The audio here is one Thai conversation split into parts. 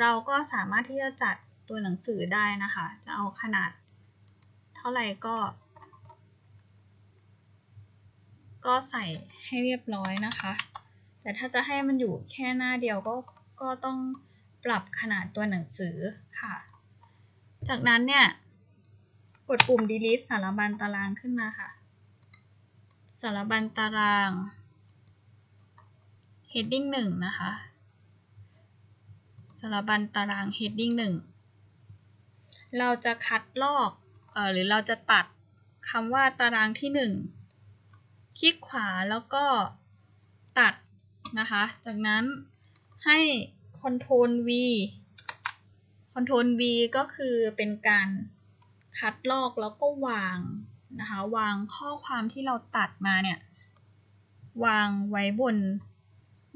เราก็สามารถที่จะจัดตัวหนังสือได้นะคะ จะเอาขนาด เท่าไหร่ก็ ก็ใส่ให้เรียบร้อยนะคะ แต่ถ้าจะให้มันอยู่แค่หน้าเดียวก็ก็ต้องปรับขนาดตัวหนังสือค่ะ จากนั้นเนี่ย กดปุ่ม delete สารบัญตารางขึ้นมาค่ะ สารบัญตาราง heading หนึ่งนะคะ สารบัญตาราง heading หนึ่งเราจะคัดลอกเอ่อหรือเราจะตัดคำว่าตารางที่หนึ่งคลิกขวาแล้วก็ตัดนะคะ จากนั้นให้ Ctrl V Ctrl V ก็คือเป็นการคัดลอกแล้วก็วางนะคะ วางข้อความที่เราตัดมาเนี่ย วางไว้บน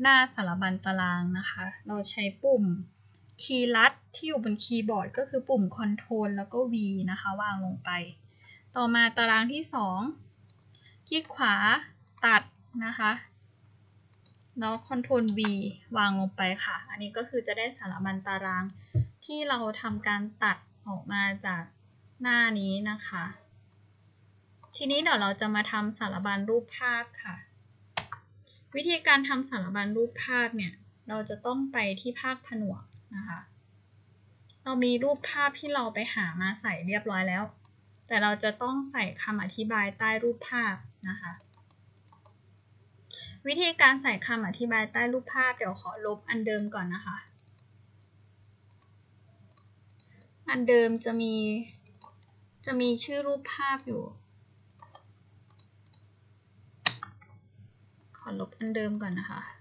หน้าสารบัญตารางนะคะ เราใช้ปุ่มคีย์ลัดที่อยู่บนคีย์บอร์ดก็คือปุ่ม Ctrl แล้วก็ V นะคะ วางลงไป ต่อมาตารางที่ 2 คลิกขวาตัดนะคะแล้ว Ctrl V วางลงไปค่ะ อันนี้ก็คือจะได้สารบัญตารางที่เราทำการตัดออกมาจากหน้านี้นะคะ ทีนี้เดี๋ยวเราจะมาทำสารบัญรูปภาพค่ะ วิธีการทำสารบัญรูปภาพเนี่ยเราจะต้องไปที่ภาคผนวกนะคะ เรามีรูปภาพที่เราไปหามาใส่เรียบร้อยแล้ว แต่เราจะต้องใส่คำอธิบายใต้รูปภาพนะคะ วิธีการใส่คำอธิบายใต้รูปภาพเดี๋ยวขอลบอันเดิมก่อนนะคะ อันเดิมจะมีจะมีชื่อรูปภาพอยู่ ขอ ลบอันเดิมก่อนนะคะ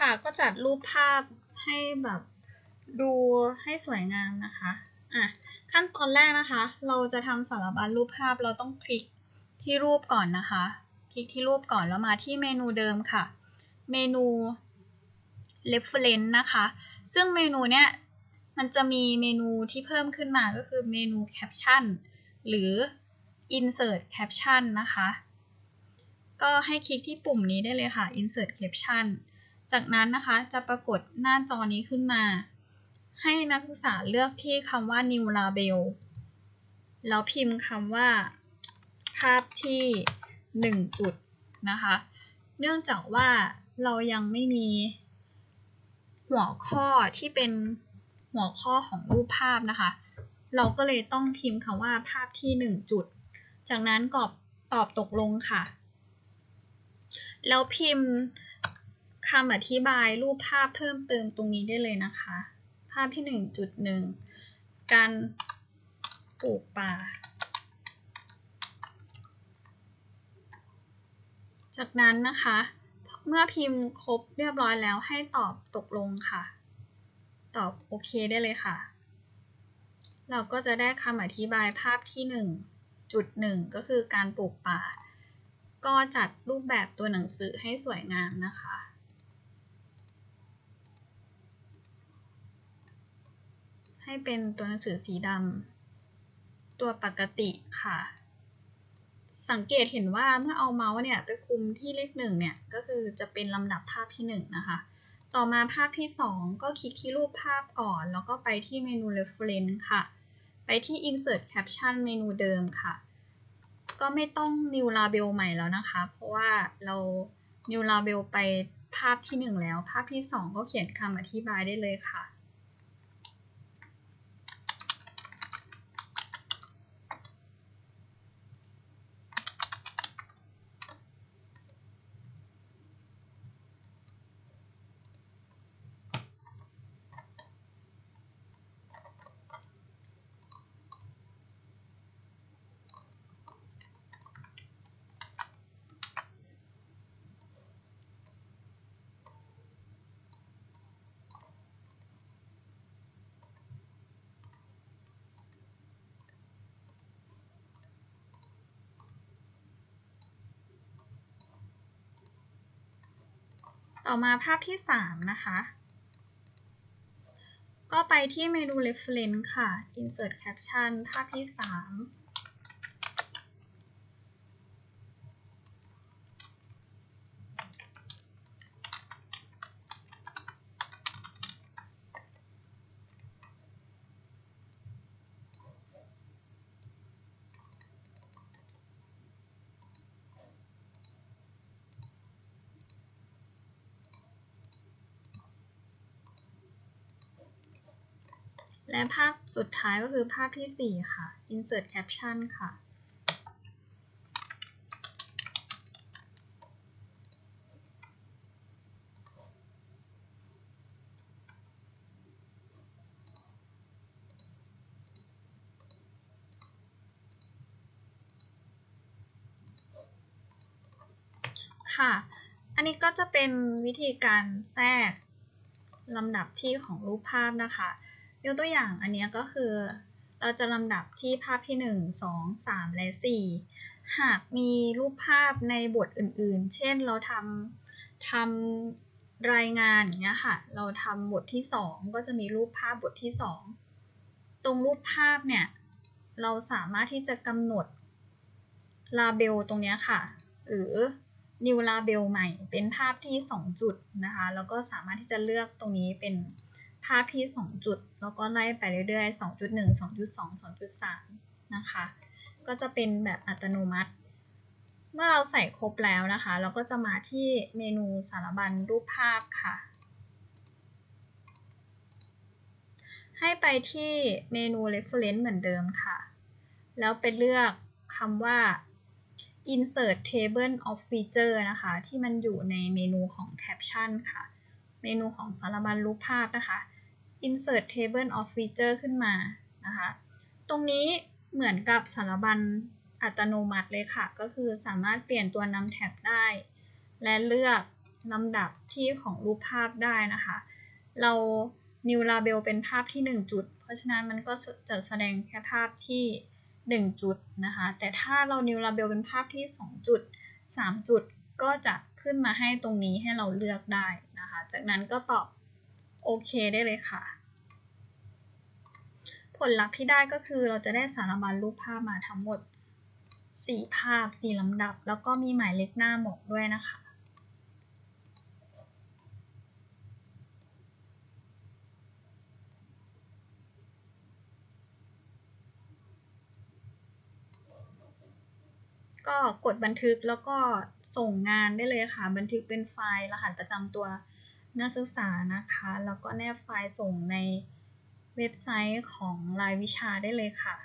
ค่ะ ก็จัดรูปภาพให้แบบดูให้สวยงามนะคะอะขั้นตอนแรกนะคะ เราจะทำสารบัญรูปภาพเราต้องคลิกที่รูปก่อนนะคะ คลิกที่รูปก่อนแล้วมาที่เมนูเดิมค่ะ เมนู reference นะคะ ซึ่งเมนูเนี้ยมันจะมีเมนูที่เพิ่มขึ้นมาก็คือเมนู caption หรือ insert caption นะคะ ก็ให้คลิกที่ปุ่มนี้ได้เลยค่ะ insert caption จากนั้นนะคะจะปรากฏหน้าจอนี้ขึ้นมา ให้นักศึกษาเลือกที่คำว่า new label แล้วพิมพ์คำว่าภาพที่ 1 จุดนะคะ เนื่องจากว่าเรายังไม่มี หัวข้อที่เป็นหัวข้อของรูปภาพนะคะ เราก็เลยต้องพิมพ์คำว่าภาพที่ 1 จุด จากนั้นกรอบตอบตกลงค่ะ แล้วพิมพ์ คำอธิบายรูปภาพเพิ่มเติมตรงนี้ได้เลยนะคะ ภาพที่ 1.1 การปลูกป่า จากนั้นนะคะ เมื่อพิมพ์ครบเรียบร้อยแล้วให้ตอบตกลงค่ะ ตอบโอเคได้เลยค่ะ เราก็จะได้คำอธิบายภาพที่ 1.1 ก็คือการปลูกป่า ก็จัดรูปแบบตัวหนังสือให้สวยงามนะคะ ให้เป็นตัวหนังสือสีดำตัวปกติค่ะ สังเกตเห็นว่าเมื่อเอาเมาส์เนี่ยไปคุมที่เลขหนึ่งเนี่ย ก็คือจะเป็นลำดับภาพที่หนึ่งนะคะ ต่อมาภาพที่สองก็คลิกที่รูปภาพก่อน แล้วก็ไปที่เมนู reference ค่ะ ไปที่ insert caption เมนูเดิมค่ะ ก็ไม่ต้อง new label ใหม่แล้วนะคะ เพราะว่าเรา new label ไปภาพที่หนึ่งแล้ว ภาพที่สองก็เขียนคำอธิบายได้เลยค่ะ ต่อมาภาพที่ 3 นะคะ ก็ไปที่เมนู reference ค่ะ insert caption ภาพที่ 3 และภาพสุดท้ายก็คือภาพที่ 4 ค่ะ insert caption ค่ะ ค่ะ อันนี้ก็จะเป็นวิธีการแทรกลำดับที่ของรูปภาพนะคะ ยกตัวอย่างอันนี้ก็คือ เราจะลำดับที่ภาพที่ 1 2 3 และ 4 หากมีรูปภาพในบทอื่นๆ เช่นเราทำทำรายงานอย่างเงี้ยค่ะ เราทำบทที่ 2 ก็จะมีรูปภาพบทที่ 2 ตรงรูปภาพเนี่ย เราสามารถที่จะกำหนดลาเบลตรงนี้ค่ะ หรือ new label ใหม่เป็นภาพที่ 2 จุดนะคะ แล้วก็สามารถที่จะเลือกตรงนี้เป็น ภาพที่ 2 จุด แล้วก็ไล่ไปเรื่อยๆ 2.1 2.2 2.3 นะคะ ก็จะเป็นแบบอัตโนมัติ เมื่อเราใส่ครบแล้วนะคะ เราก็จะมาที่เมนูสารบัญรูปภาพค่ะ ให้ไปที่เมนู reference เหมือนเดิมค่ะ แล้วไปเลือกคำว่า insert table of feature นะคะ ที่มันอยู่ในเมนูของ caption ค่ะ เมนูของสารบัญรูปภาพนะคะ insert table of feature ขึ้นมานะคะ ตรงนี้เหมือนกับสารบัญอัตโนมัติเลยค่ะ ก็คือสามารถเปลี่ยนตัวนำแท็บได้ และเลือกลำดับที่ของรูปภาพได้นะคะ เรา new label เป็นภาพที่ 1 จุด เพราะฉะนั้นมันก็จะแสดงแค่ภาพที่ 1 จุดนะคะ แต่ถ้าเรา new label เป็นภาพที่ 2 จุด 3 จุด ก็จะขึ้นมาให้ตรงนี้ให้เราเลือกได้นะคะ จากนั้นก็ตอบโอเคได้เลยค่ะ ผลลัพธ์ที่ได้ก็คือเราจะได้สารบัญรูปภาพมาทั้งหมด 4 ภาพ 4 ลำดับ แล้วก็มีหมายเลขหน้าหมกด้วยนะคะ ก็กดบันทึกแล้วก็ส่งงานได้เลยค่ะ บันทึกเป็นไฟล์รหัสประจำตัวนักศึกษานะคะ แล้วก็แนบไฟล์ส่งในเว็บไซต์ของรายวิชาได้เลยค่ะ